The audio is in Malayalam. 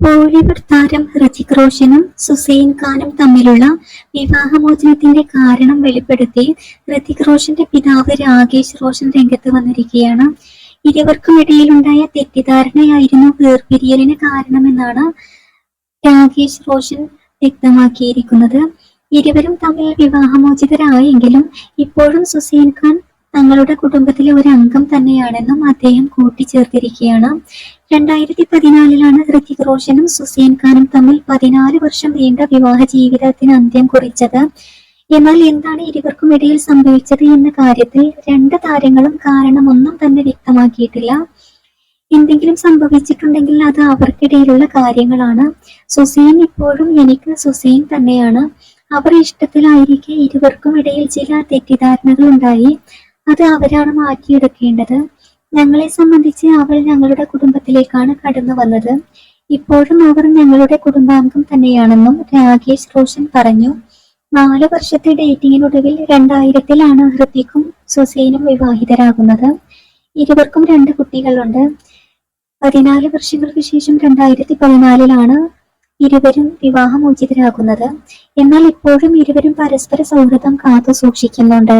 ബോളിവുഡ് താരം ഹൃതിക് റോഷനും സുസൈൻ ഖാനും തമ്മിലുള്ള വിവാഹമോചനത്തിന്റെ കാരണം വെളിപ്പെടുത്തി ഹൃതിക് റോഷന്റെ പിതാവ് രാകേഷ് റോഷൻ രംഗത്ത് വന്നിരിക്കുകയാണ്. ഇരുവർക്കും ഇടയിലുണ്ടായ തെറ്റിദ്ധാരണയായിരുന്നു വേർപിരിയലിന് കാരണമെന്നാണ് രാകേഷ് റോഷൻ വ്യക്തമാക്കിയിരിക്കുന്നത്. ഇരുവരും തമ്മിൽ വിവാഹമോചിതരായെങ്കിലും ഇപ്പോഴും സുസൈൻ ഖാൻ തങ്ങളുടെ കുടുംബത്തിലെ ഒരു അംഗം തന്നെയാണെന്നും അദ്ദേഹം കൂട്ടിച്ചേർത്തിരിക്കുകയാണ്. രണ്ടായിരത്തി പതിനാലിലാണ് ഹൃതിക് റോഷനും സുസൈൻ ഖാനും തമ്മിൽ പതിനാല് വർഷം നീണ്ട വിവാഹ ജീവിതത്തിന് അന്ത്യം കുറിച്ചത്. എന്നാൽ എന്താണ് ഇരുവർക്കും ഇടയിൽ സംഭവിച്ചത് എന്ന കാര്യത്തിൽ രണ്ട് താരങ്ങളും കാരണമൊന്നും തന്നെ വ്യക്തമാക്കിയിട്ടില്ല. എന്തെങ്കിലും സംഭവിച്ചിട്ടുണ്ടെങ്കിൽ അത് അവർക്കിടയിലുള്ള കാര്യങ്ങളാണ്. സുസൈൻ ഇപ്പോഴും എനിക്ക് സുസൈൻ തന്നെയാണ്. അവർ ഇഷ്ടത്തിലായിരിക്കെ ഇരുവർക്കും ഇടയിൽ ചില തെറ്റിദ്ധാരണകൾ ഉണ്ടായി. അത് അവരാണ് മാറ്റിയെടുക്കേണ്ടത്. ഞങ്ങളെ സംബന്ധിച്ച് അവൾ ഞങ്ങളുടെ കുടുംബത്തിലേക്കാണ് കടന്നു വന്നത്. ഇപ്പോഴും അവർ ഞങ്ങളുടെ കുടുംബാംഗം തന്നെയാണെന്നും രാകേഷ് റോഷൻ പറഞ്ഞു. നാല് വർഷത്തെ ഡേറ്റിങ്ങിനൊടുവിൽ രണ്ടായിരത്തിലാണ് ഹൃതിക്കും സുസൈനും വിവാഹിതരാകുന്നത്. ഇരുവർക്കും രണ്ട് കുട്ടികളുണ്ട്. പതിനാല് വർഷങ്ങൾക്ക് ശേഷം രണ്ടായിരത്തി പതിനാലിലാണ് ഇരുവരും വിവാഹമോചിതരാകുന്നത്. എന്നാൽ ഇപ്പോഴും ഇരുവരും പരസ്പര സൗഹൃദം കാത്തു സൂക്ഷിക്കുന്നുണ്ട്